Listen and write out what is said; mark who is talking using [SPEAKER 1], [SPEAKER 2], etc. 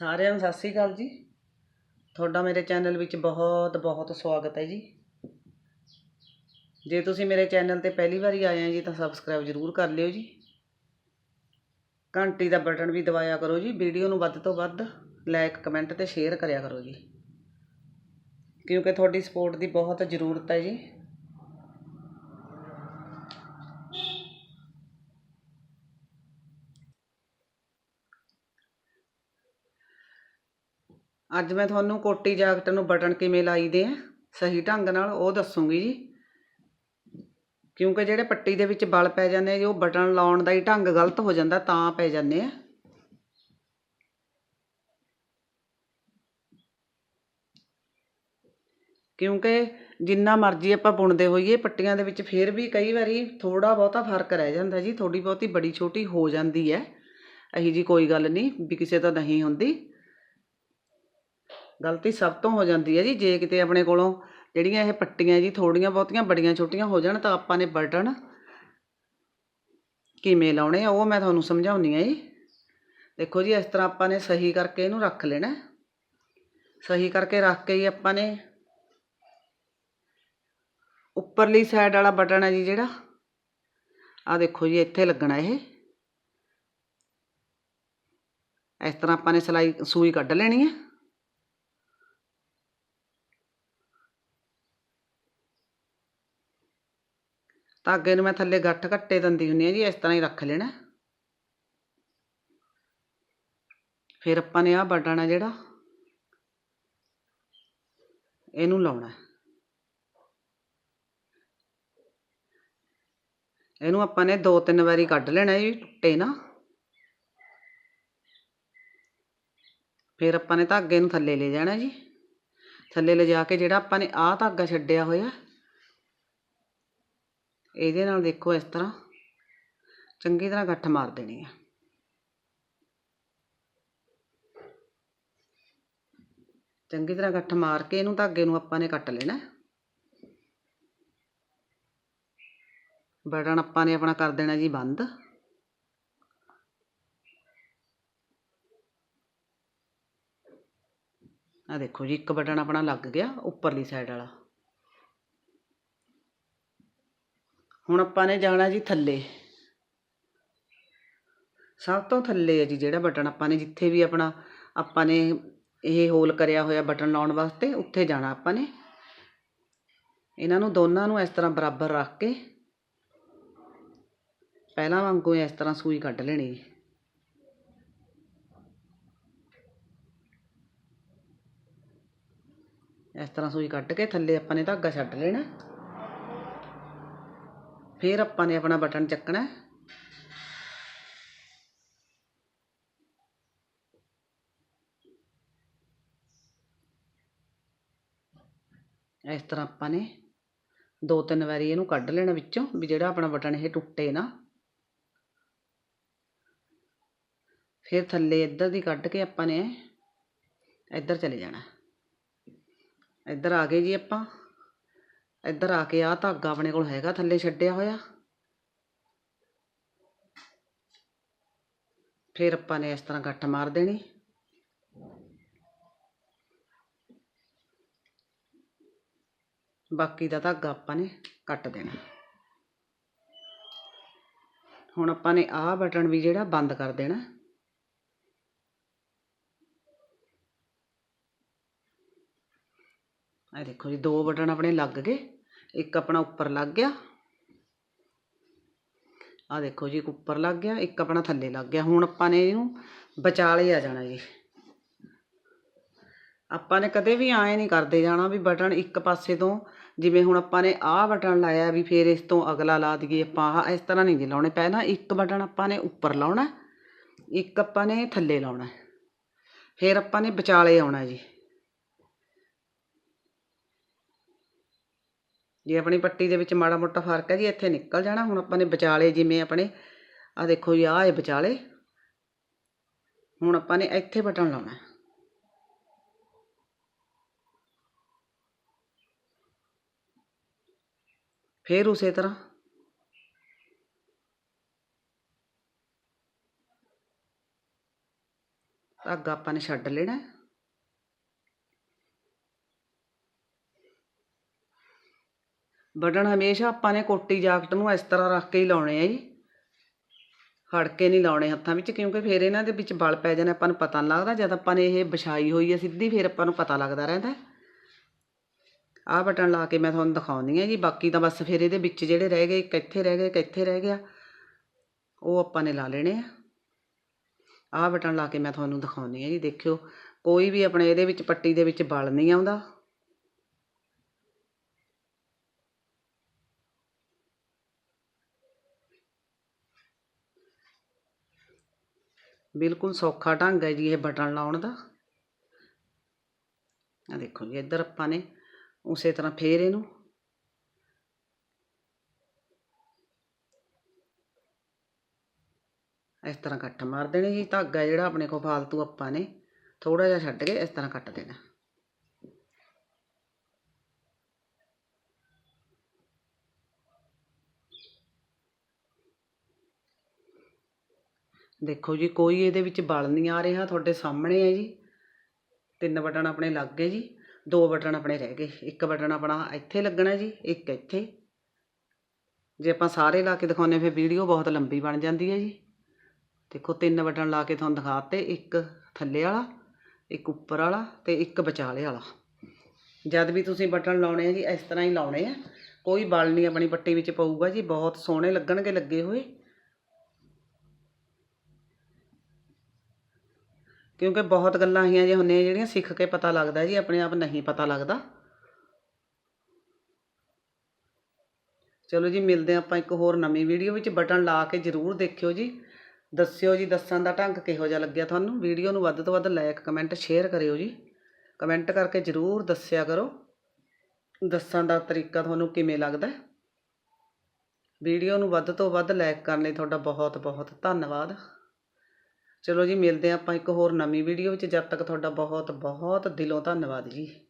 [SPEAKER 1] ਸਾਰਿਆਂ ਨੂੰ ਸਤਿ ਸ੍ਰੀ ਅਕਾਲ ਜੀ। ਤੁਹਾਡਾ ਮੇਰੇ ਚੈਨਲ ਵਿੱਚ ਬਹੁਤ ਬਹੁਤ ਸਵਾਗਤ ਹੈ ਜੀ। ਜੇ ਤੁਸੀਂ ਮੇਰੇ ਚੈਨਲ ਤੇ ਪਹਿਲੀ ਵਾਰੀ ਆਏ ਆ ਜੀ, ਤਾਂ ਸਬਸਕ੍ਰਾਈਬ ਜ਼ਰੂਰ ਕਰ ਲਿਓ ਜੀ। ਘੰਟੀ ਦਾ ਬਟਨ ਵੀ ਦਬਾਇਆ ਕਰੋ ਜੀ। ਵੀਡੀਓ ਨੂੰ ਵੱਧ ਤੋਂ ਵੱਧ ਲਾਈਕ ਕਮੈਂਟ ਤੇ ਸ਼ੇਅਰ ਕਰਿਆ ਕਰੋ ਜੀ। ਕਿਉਂਕਿ ਤੁਹਾਡੀ ਸਪੋਰਟ ਦੀ ਬਹੁਤ ਜ਼ਰੂਰਤ ਹੈ ਜੀ। ਅੱਜ ਮੈਂ ਤੁਹਾਨੂੰ ਕੋਟੀ ਜਾਕਟ ਨੂੰ ਬਟਨ ਕਿਵੇਂ ਲਾਈਦੇ ਆ, ਸਹੀ ਢੰਗ ਨਾਲ ਉਹ ਦੱਸੂਗੀ ਜੀ। ਕਿਉਂਕਿ ਜਿਹੜੇ ਪੱਟੀ ਦੇ ਵਿੱਚ ਬਲ ਪੈ ਜਾਂਦੇ ਆ ਜੀ, ਉਹ ਬਟਨ ਲਾਉਣ ਦਾ ਹੀ ਢੰਗ ਗਲਤ ਹੋ ਜਾਂਦਾ, ਤਾਂ ਪੈ ਜਾਂਦੇ ਆ। ਕਿਉਂਕਿ ਜਿੰਨਾ ਮਰਜ਼ੀ ਆਪਾਂ ਬੁਣਦੇ ਹੋਈਏ, ਪੱਟੀਆਂ ਦੇ ਵਿੱਚ ਫਿਰ ਵੀ ਕਈ ਵਾਰੀ ਥੋੜਾ ਬਹੁਤਾ ਫ਼ਰਕ ਰਹਿ ਜਾਂਦਾ ਜੀ ਥੋੜੀ ਬਹੁਤੀ ਬੜੀ ਛੋਟੀ ਹੋ ਜਾਂਦੀ ਹੈ। ਇਹੀ ਜੀ ਕੋਈ ਗੱਲ ਨਹੀਂ, ਵੀ ਕਿਸੇ ਤੋਂ ਨਹੀਂ ਹੁੰਦੀ। ਗਲਤੀ ਸਭ ਤੋਂ ਹੋ ਜਾਂਦੀ ਹੈ ਜੀ। ਜੇ ਕਿਤੇ ਆਪਣੇ ਕੋਲੋਂ ਜਿਹੜੀਆਂ ਇਹ ਪੱਟੀਆਂ ਜੀ ਥੋੜੀਆਂ ਬਹੁਤੀਆਂ ਬੜੀਆਂ ਛੋਟੀਆਂ ਹੋ ਜਾਣ ਤਾਂ ਆਪਾਂ ਨੇ ਬਟਨ ਕਿਵੇਂ ਲਾਉਣੇ ਆ, ਉਹ ਮੈਂ ਤੁਹਾਨੂੰ ਸਮਝਾਉਣੀ ਆ ਜੀ। ਦੇਖੋ ਜੀ, ਇਸ ਤਰ੍ਹਾਂ ਆਪਾਂ ਨੇ ਸਹੀ ਕਰਕੇ ਇਹਨੂੰ ਰੱਖ ਲੈਣਾ। ਸਹੀ ਕਰਕੇ ਰੱਖ ਕੇ ਹੀ ਆਪਾਂ ਨੇ ਉੱਪਰਲੀ ਸਾਈਡ ਵਾਲਾ ਬਟਨ ਹੈ ਜੀ ਜਿਹੜਾ ਆ ਦੇਖੋ ਜੀ, ਇੱਥੇ ਲੱਗਣਾ ਇਹ। ਇਸ ਤਰ੍ਹਾਂ ਆਪਾਂ ਨੇ ਸਲਾਈ ਸੂਈ ਕੱਢ ਲੈਣੀ ਹੈ। ਧਾਗੇ ਨੂੰ ਮੈਂ ਥੱਲੇ ਗੱਠ ਘੱਟੇ ਦਿੰਦੀ ਹੁੰਦੀ ਆ ਜੀ, ਇਸ ਤਰ੍ਹਾਂ ਹੀ ਰੱਖ ਲੈਣਾ ਫਿਰ ਆਪਾਂ ਨੇ ਆਹ ਬਟਨ ਆ ਜਿਹੜਾ, ਇਹਨੂੰ ਲਾਉਣਾ ਇਹਨੂੰ ਆਪਾਂ ਨੇ ਦੋ ਤਿੰਨ ਵਾਰੀ ਕੱਢ ਲੈਣਾ ਜੀ, ਟੁੱਟੇ ਨਾ। ਫਿਰ ਆਪਾਂ ਨੇ ਧਾਗੇ ਨੂੰ ਥੱਲੇ ਲੈ ਜਾਣਾ ਜੀ। ਥੱਲੇ ਲਿਜਾ ਕੇ ਜਿਹੜਾ ਆਪਾਂ ਨੇ ਆਹ ਧਾਗਾ ਛੱਡਿਆ ਹੋਇਆ ਇਹਦੇ ਨਾਲ ਦੇਖੋ ਇਸ ਤਰ੍ਹਾਂ ਚੰਗੀ ਤਰ੍ਹਾਂ ਗੱਠ ਮਾਰ ਦੇਣੀ ਹੈ ਚੰਗੀ ਤਰ੍ਹਾਂ ਗੱਠ ਮਾਰ ਕੇ ਇਹਨੂੰ ਧਾਗੇ ਨੂੰ ਆਪਾਂ ਨੇ ਕੱਟ ਲੈਣਾ। ਬਟਨ ਆਪਾਂ ਨੇ ਆਪਣਾ ਕਰ ਦੇਣਾ ਜੀ ਬੰਦ। ਆ ਦੇਖੋ ਜੀ, ਇੱਕ ਬਟਨ ਆਪਣਾ ਲੱਗ ਗਿਆ, ਉੱਪਰਲੀ ਸਾਈਡ ਵਾਲਾ। ਹੁਣ ਆਪਾਂ ਨੇ ਜਾਣਾ ਜੀ ਥੱਲੇ। ਸਭ ਤੋਂ ਥੱਲੇ ਹੈ ਜੀ ਜਿਹੜਾ ਬਟਨ ਆਪਾਂ ਨੇ, ਜਿੱਥੇ ਵੀ ਆਪਣਾ ਆਪਾਂ ਨੇ ਇਹ ਹੋਲ ਕਰਿਆ ਹੋਇਆ ਬਟਨ ਲਾਉਣ ਵਾਸਤੇ, ਉੱਥੇ ਜਾਣਾ ਆਪਾਂ ਨੇ। ਇਹਨਾਂ ਨੂੰ ਦੋਨਾਂ ਨੂੰ ਇਸ ਤਰ੍ਹਾਂ ਬਰਾਬਰ ਰੱਖ ਕੇ ਪਹਿਲਾਂ ਵਾਂਗੂ ਇਸ ਤਰ੍ਹਾਂ ਸੂਈ ਕੱਢ ਲੈਣੀ ਜੀ। ਇਸ ਤਰ੍ਹਾਂ ਸੂਈ ਕੱਢ ਕੇ ਥੱਲੇ ਆਪਾਂ ਨੇ ਧਾਗਾ ਛੱਡ ਲੈਣਾ। ਫਿਰ ਆਪਾਂ ਨੇ ਆਪਣਾ ਬਟਨ ਚੱਕਣਾ ਇਸ ਤਰ੍ਹਾਂ ਆਪਾਂ ਨੇ ਦੋ ਤਿੰਨ ਵਾਰੀ ਇਹਨੂੰ ਕੱਢ ਲੈਣਾ ਵਿੱਚੋਂ ਵੀ ਜਿਹੜਾ ਆਪਣਾ ਬਟਨ ਇਹ ਟੁੱਟੇ ਨਾ। ਫਿਰ ਥੱਲੇ ਇੱਧਰ ਦੀ ਕੱਢ ਕੇ ਆਪਾਂ ਨੇ ਇੱਧਰ ਚਲੇ ਜਾਣਾ। ਇੱਧਰ ਆ ਗਏ ਜੀ ਆਪਾਂ। ਇੱਧਰ ਆ ਕੇ ਆਹ ਧਾਗਾ ਆਪਣੇ ਕੋਲ ਹੈਗਾ, ਥੱਲੇ ਛੱਡਿਆ ਹੋਇਆ। ਫਿਰ ਆਪਾਂ ਨੇ ਇਸ ਤਰ੍ਹਾਂ ਗੱਠ ਮਾਰ ਦੇਣੀ। ਬਾਕੀ ਦਾ ਧਾਗਾ ਆਪਾਂ ਨੇ ਕੱਟ ਦੇਣਾ। ਹੁਣ ਆਪਾਂ ਨੇ ਆਹ ਬਟਨ ਵੀ ਜਿਹੜਾ ਬੰਦ ਕਰ ਦੇਣਾ। ਇਹ ਦੇਖੋ ਜੀ, ਦੋ ਬਟਨ ਆਪਣੇ ਲੱਗ ਗਏ। ਇੱਕ ਆਪਣਾ ਉੱਪਰ ਲੱਗ ਗਿਆ। ਆ ਦੇਖੋ ਜੀ, ਇੱਕ ਉੱਪਰ ਲੱਗ ਗਿਆ, ਇੱਕ ਆਪਣਾ ਥੱਲੇ ਲੱਗ ਗਿਆ। ਹੁਣ ਆਪਾਂ ਨੇ ਇਹਨੂੰ ਵਿਚਾਲੇ ਆ ਜਾਣਾ ਜੀ। ਆਪਾਂ ਨੇ ਕਦੇ ਵੀ ਐਂ ਨਹੀਂ ਕਰਦੇ ਜਾਣਾ ਵੀ ਬਟਨ ਇੱਕ ਪਾਸੇ ਤੋਂ, ਜਿਵੇਂ ਹੁਣ ਆਪਾਂ ਨੇ ਆਹ ਬਟਨ ਲਾਇਆ ਵੀ ਫਿਰ ਇਸ ਤੋਂ ਅਗਲਾ ਲਾ ਦਈਏ ਆਪਾਂ। ਆਹ ਇਸ ਤਰ੍ਹਾਂ ਨਹੀਂ ਜੀ ਲਾਉਣੇ। ਪਹਿਲਾਂ ਇੱਕ ਬਟਨ ਆਪਾਂ ਨੇ ਉੱਪਰ ਲਾਉਣਾ, ਇੱਕ ਆਪਾਂ ਨੇ ਥੱਲੇ ਲਾਉਣਾ। ਫਿਰ ਆਪਾਂ ਨੇ ਵਿਚਾਲੇ ਆਉਣਾ ਜੀ। ਜੇ ਆਪਣੀ ਪੱਟੀ ਦੇ ਵਿੱਚ ਮਾੜਾ ਮੋਟਾ ਫ਼ਰਕ ਹੈ ਜੀ, ਇੱਥੇ ਨਿਕਲ ਜਾਣਾ। ਹੁਣ ਆਪਾਂ ਨੇ ਵਿਚਾਲੇ ਜਿਵੇਂ ਆਪਣੇ ਆ ਦੇਖੋ ਜੀ, ਆਹ ਇਹ ਵਿਚਾਲੇ। ਹੁਣ ਆਪਾਂ ਨੇ ਇੱਥੇ ਬਟਨ ਲਾਉਣਾ ਫਿਰ ਉਸੇ ਤਰ੍ਹਾਂ। ਧਾਗਾ ਆਪਾਂ ਨੇ ਛੱਡ ਲੈਣਾ ਹੈ। ਬਟਨ ਹਮੇਸ਼ਾ ਆਪਾਂ ਨੇ ਕੋਟੀ ਜਾਕਟ ਨੂੰ ਇਸ ਤਰ੍ਹਾਂ ਰੱਖ ਕੇ ਹੀ ਲਾਉਣੇ ਆ ਜੀ। ਫੜ ਕੇ ਨਹੀਂ ਲਾਉਣੇ ਹੱਥਾਂ ਵਿੱਚ ਕਿਉਂਕਿ ਫਿਰ ਇਹਨਾਂ ਦੇ ਵਿੱਚ ਬਲ ਪੈ ਜਾਣਾ, ਆਪਾਂ ਨੂੰ ਪਤਾ ਨਹੀਂ ਲੱਗਦਾ। ਜਦ ਆਪਾਂ ਨੇ ਇਹ ਵਿਛਾਈ ਹੋਈ ਹੈ ਸਿੱਧੀ, ਫਿਰ ਆਪਾਂ ਨੂੰ ਪਤਾ ਲੱਗਦਾ ਰਹਿੰਦਾ। ਆਹ ਬਟਨ ਲਾ ਕੇ ਮੈਂ ਤੁਹਾਨੂੰ ਦਿਖਾਉਂਦੀ ਹਾਂ ਜੀ। ਬਾਕੀ ਤਾਂ ਬਸ ਫਿਰ ਇਹਦੇ ਵਿੱਚ ਜਿਹੜੇ ਰਹਿ ਗਏ ਕਿੱਥੇ ਰਹਿ ਗਏ ਕਿੱਥੇ ਰਹਿ ਗਿਆ। ਉਹ ਆਪਾਂ ਨੇ ਲਾ ਲੈਣੇ ਆ। ਆਹ ਬਟਨ ਲਾ ਕੇ ਮੈਂ ਤੁਹਾਨੂੰ ਦਿਖਾਉਂਦੀ ਹਾਂ ਜੀ। ਦੇਖਿਓ, ਕੋਈ ਵੀ ਆਪਣੇ ਇਹਦੇ ਵਿੱਚ ਪੱਟੀ ਦੇ ਵਿੱਚ ਬਲ ਨਹੀਂ ਆਉਂਦਾ। ਬਿਲਕੁਲ ਸੌਖਾ ਢੰਗ ਹੈ ਜੀ ਇਹ ਬਟਨ ਲਾਉਣ ਦਾ। ਆ ਦੇਖੋ ਜੀ, ਇੱਧਰ ਆਪਾਂ ਨੇ ਉਸੇ ਤਰ੍ਹਾਂ ਫੇਰ ਇਹਨੂੰ। ਇਸ ਤਰ੍ਹਾਂ ਕੱਟ ਮਾਰ ਦੇਣੇ ਜੀ, ਧਾਗਾ ਜਿਹੜਾ ਆਪਣੇ ਕੋਲ ਫਾਲਤੂ ਆਪਾਂ ਨੇ ਥੋੜਾ ਜਿਹਾ ਛੱਡ ਕੇ ਇਸ ਤਰ੍ਹਾਂ ਕੱਟ ਦੇਣਾ। ਦੇਖੋ ਜੀ, ਕੋਈ ਇਹਦੇ ਵਿੱਚ ਬਲ ਨਹੀਂ ਆ ਰਿਹਾ, ਤੁਹਾਡੇ ਸਾਹਮਣੇ ਹੈ ਜੀ। ਤਿੰਨ ਬਟਨ ਆਪਣੇ ਲੱਗ ਗਏ ਜੀ, ਦੋ ਬਟਨ ਆਪਣੇ ਰਹਿ ਗਏ, ਇੱਕ ਬਟਨ ਆਪਣਾ ਇੱਥੇ ਲੱਗਣਾ ਜੀ, ਇੱਕ ਇੱਥੇ। ਜੇ ਆਪਾਂ ਸਾਰੇ ਲਾ ਕੇ ਦਿਖਾਉਂਦੇ ਫਿਰ ਵੀਡੀਓ ਬਹੁਤ ਲੰਬੀ ਬਣ ਜਾਂਦੀ ਹੈ ਜੀ। ਦੇਖੋ, ਤਿੰਨ ਬਟਨ ਲਾ ਕੇ ਤੁਹਾਨੂੰ ਦਿਖਾਤੇ, ਇੱਕ ਥੱਲੇ ਵਾਲਾ, ਇੱਕ ਉੱਪਰ ਵਾਲਾ ਤੇ ਇੱਕ ਵਿਚਾਲੇ ਵਾਲਾ। ਜਦ ਵੀ ਤੁਸੀਂ ਬਟਨ ਲਾਉਣੇ ਆ ਜੀ, ਇਸ ਤਰ੍ਹਾਂ ਹੀ ਲਾਉਣੇ ਆ। ਕੋਈ ਬਲ ਨਹੀਂ ਆਪਣੀ ਪੱਟੀ ਵਿੱਚ ਪਊਗਾ ਜੀ, ਬਹੁਤ ਸੋਹਣੇ ਲੱਗਣਗੇ ਲੱਗੇ ਹੋਏ। ਕਿਉਂਕਿ ਬਹੁਤ ਗੱਲਾਂ ਆਹੀਆਂ ਜੇ ਹੁੰਦੀਆਂ ਜਿਹੜੀਆਂ ਸਿੱਖ ਕੇ ਪਤਾ ਲੱਗਦਾ ਜੀ, ਆਪਣੇ ਆਪ ਨਹੀਂ ਪਤਾ ਲੱਗਦਾ। ਚਲੋ ਜੀ, ਮਿਲਦੇ ਹਾਂ ਆਪਾਂ ਇੱਕ ਹੋਰ ਨਵੀਂ ਵੀਡੀਓ ਵਿੱਚ। ਬਟਨ ਲਾ ਕੇ ਜ਼ਰੂਰ ਦੇਖਿਓ ਜੀ। ਦੱਸਿਓ ਜੀ, ਦੱਸਣ ਦਾ ਢੰਗ ਕਿਹੋ ਜਿਹਾ ਲੱਗਿਆ ਤੁਹਾਨੂੰ। ਵੀਡੀਓ ਨੂੰ ਵੱਧ ਤੋਂ ਵੱਧ ਲਾਈਕ ਕਮੈਂਟ ਸ਼ੇਅਰ ਕਰਿਓ ਜੀ। ਕਮੈਂਟ ਕਰਕੇ ਜ਼ਰੂਰ ਦੱਸਿਆ ਕਰੋ। ਦੱਸਣ ਦਾ ਤਰੀਕਾ ਤੁਹਾਨੂੰ ਕਿਵੇਂ ਲੱਗਦਾ? ਵੀਡੀਓ ਨੂੰ ਵੱਧ ਤੋਂ ਵੱਧ ਲਾਈਕ ਕਰਨ ਲਈ ਤੁਹਾਡਾ ਬਹੁਤ ਬਹੁਤ ਧੰਨਵਾਦ। ਚਲੋ ਜੀ, ਮਿਲਦੇ ਹਾਂ ਆਪਾਂ ਇੱਕ ਹੋਰ ਨਵੀਂ ਵੀਡੀਓ ਵਿੱਚ। ਜਦ ਤੱਕ ਤੁਹਾਡਾ ਬਹੁਤ ਬਹੁਤ ਦਿਲੋਂ ਧੰਨਵਾਦ ਜੀ।